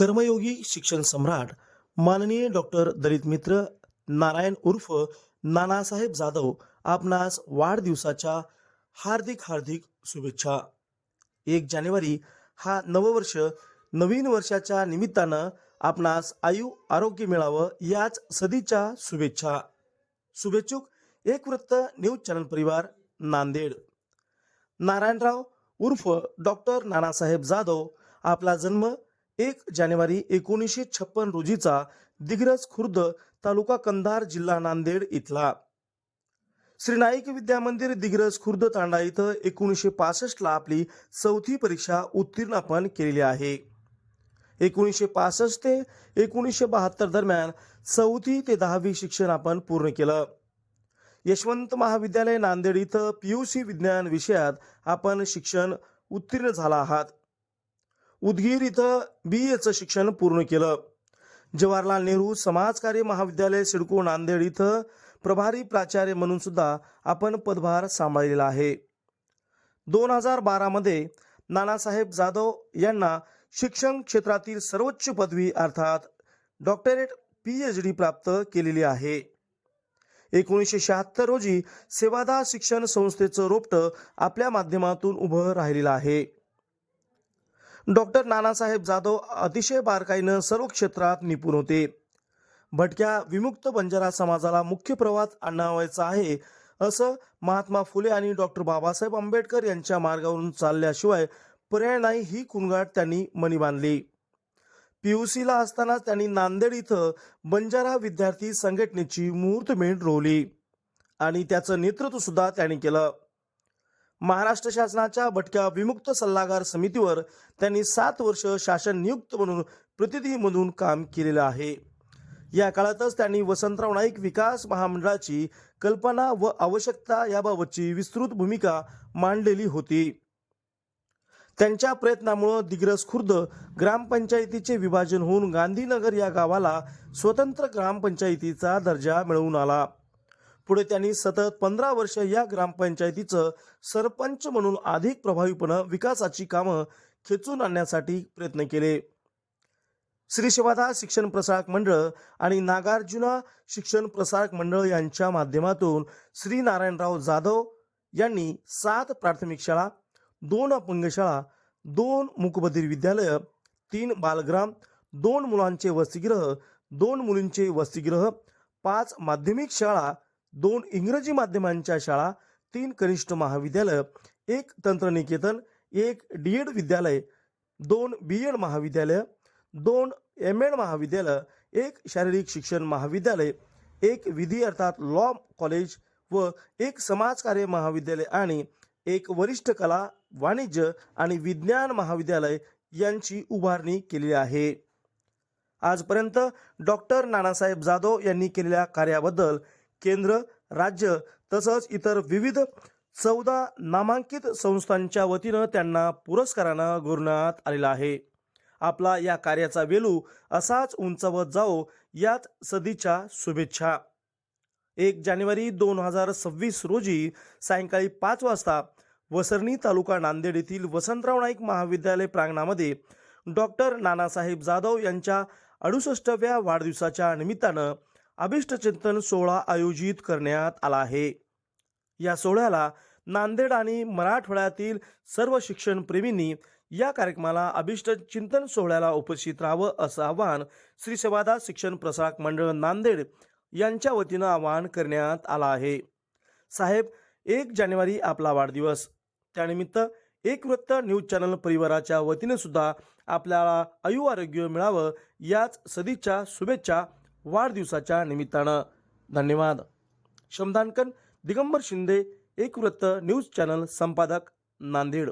कर्मयोगी शिक्षण सम्राट माननीय डॉक्टर दलित मित्र नारायण उर्फ नानासाहेब जाधव आपणास वाढदिवसाच्या हार्दिक हार्दिक शुभेच्छा. एक जानेवारी हा नववर्ष नवीन वर्षाच्या निमित्तानं आपणास आयु आरोग्य मिळावं याच सदीच्या शुभेच्छा. शुभेच्छुक एक वृत्त न्यूज चॅनल परिवार नांदेड. नारायणराव उर्फ डॉक्टर नानासाहेब जाधव आपला जन्म एक जानेवारी एकोणीसशे छप्पन रोजीचा दिग्रस खुर्द तालुका कंधार जिल्हा नांदेड इथला. श्री नाईक विद्या मंदिर दिग्रस खुर्द तांडा इथं एकोणीसशे पासष्टला आपली चौथी परीक्षा उत्तीर्ण आपण केलेली आहे. एकोणीसशे पासष्ट ते एकोणीसशे बहात्तर दरम्यान चौथी ते दहावी शिक्षण आपण पूर्ण केलं. यशवंत महाविद्यालय नांदेड इथं पीयूसी विज्ञान विषयात आपण शिक्षण उत्तीर्ण झाला आहात. उदगीर इथं बी एचं शिक्षण पूर्ण केलं. जवाहरलाल नेहरू समाजकार्य महाविद्यालय सिडको नांदेड इथं प्रभारी प्राचार्य म्हणून सुद्धा आपण पदभार सांभाळलेला आहे. दोन हजार बारामध्ये नानासाहेब जाधव यांना शिक्षण क्षेत्रातील सर्वोच्च पदवी अर्थात डॉक्टरेट पी एच डी प्राप्त केलेली आहे. एकोणीसशे शहात्तर रोजी सेवादा शिक्षण संस्थेचं रोपटं आपल्या माध्यमातून उभं राहिलेलं आहे. डॉक्टर नानासाहेब जाधव अतिशय बारकाईनं सर्व क्षेत्रात निपुण होते. भटक्या विमुक्त बंजारा समाजाला मुख्य प्रवाहात आणावायचा आहे असं महात्मा फुले आणि डॉक्टर बाबासाहेब आंबेडकर यांच्या मार्गावरून चालल्याशिवाय पर्याय नाही ही कुणगाट त्यांनी मनी बांधली. पीयूसीला असताना त्यांनी नांदेड इथं बंजारा विद्यार्थी संघटनेची मुहूर्तमेढ रोवली आणि त्याचं नेतृत्व सुद्धा त्यांनी केलं. महाराष्ट्र शासनाच्या भटक्या विमुक्त सल्लागार समितीवर त्यांनी सात वर्ष शासन नियुक्त म्हणून प्रतिनिधी म्हणून काम केलेलं आहे. या काळातच त्यांनी वसंतराव नाईक विकास महामंडळाची कल्पना व आवश्यकता याबाबतची विस्तृत भूमिका मांडलेली होती. त्यांच्या प्रयत्नामुळं दिग्रस खुर्द ग्रामपंचायतीचे विभाजन होऊन गांधीनगर या गावाला स्वतंत्र ग्रामपंचायतीचा दर्जा मिळवून आला. पुढे त्यांनी सतत पंधरा वर्ष या ग्रामपंचायतीचं सरपंच म्हणून अधिक प्रभावीपणे विकासाची कामं खेचून आणण्यासाठी प्रयत्न केले. श्री शिवादा शिक्षण प्रसारक मंडळ आणि नागार्जुना शिक्षण प्रसारक मंडळ यांच्या माध्यमातून श्री नारायणराव जाधव यांनी सात प्राथमिक शाळा दोन अपंग शाळा दोन मुकबधीर विद्यालय तीन बालग्राम दोन मुलांचे वसतिगृह दोन मुलींचे वसतिगृह पाच माध्यमिक शाळा दोन इंग्रजी माध्यमांच्या शाळा तीन कनिष्ठ महाविद्यालय एक तंत्रनिकेतन एक डी एड विद्यालय दोन बी एड महाविद्यालय दोन एम एड महाविद्यालय एक शारीरिक शिक्षण महाविद्यालय एक विधी अर्थात लॉ कॉलेज व एक समाजकार्य महाविद्यालय आणि एक वरिष्ठ कला वाणिज्य आणि विज्ञान महाविद्यालय यांची उभारणी केलेली आहे. आजपर्यंत डॉक्टर नानासाहेब जाधव यांनी केलेल्या कार्याबद्दल केंद्र राज्य तसंच इतर विविध चौदा नामांकित संस्थांच्या वतीनं त्यांना पुरस्कारानं गौरवण्यात आलेला आहे. आपला या कार्याचा वेलू असाच उंचावत जाओ यात सदीच्या शुभेच्छा. एक जानेवारी दोन हजार सव्वीस रोजी सायंकाळी पाच वाजता वसरणी तालुका नांदेड येथील वसंतराव नाईक महाविद्यालय प्रांगणामध्ये डॉक्टर नानासाहेब जाधव यांच्या अडुसष्टव्या वाढदिवसाच्या निमित्तानं अभिष्टचिंतन सोहळा आयोजित करण्यात आला आहे. या सोहळ्याला नांदेड आणि मराठवाड्यातील सर्व शिक्षणप्रेमींनी या कार्यक्रमाला अभिष्ट चिंतन सोहळ्याला उपस्थित राहावं असं आवाहन श्री सेवादा शिक्षण प्रसारक मंडळ नांदेड यांच्या वतीनं आवाहन करण्यात आलं आहे. साहेब एक जानेवारी आपला वाढदिवस. त्यानिमित्त एक वृत्त न्यूज चॅनल परिवाराच्या वतीने सुद्धा आपल्याला आयु आरोग्य मिळावं याच सदिच्छा शुभेच्छा वाढदिवसाच्या निमित्तानं. धन्यवाद. शमदानकन दिगंबर शिंदे एक वृत्त न्यूज चॅनल संपादक नांदेड.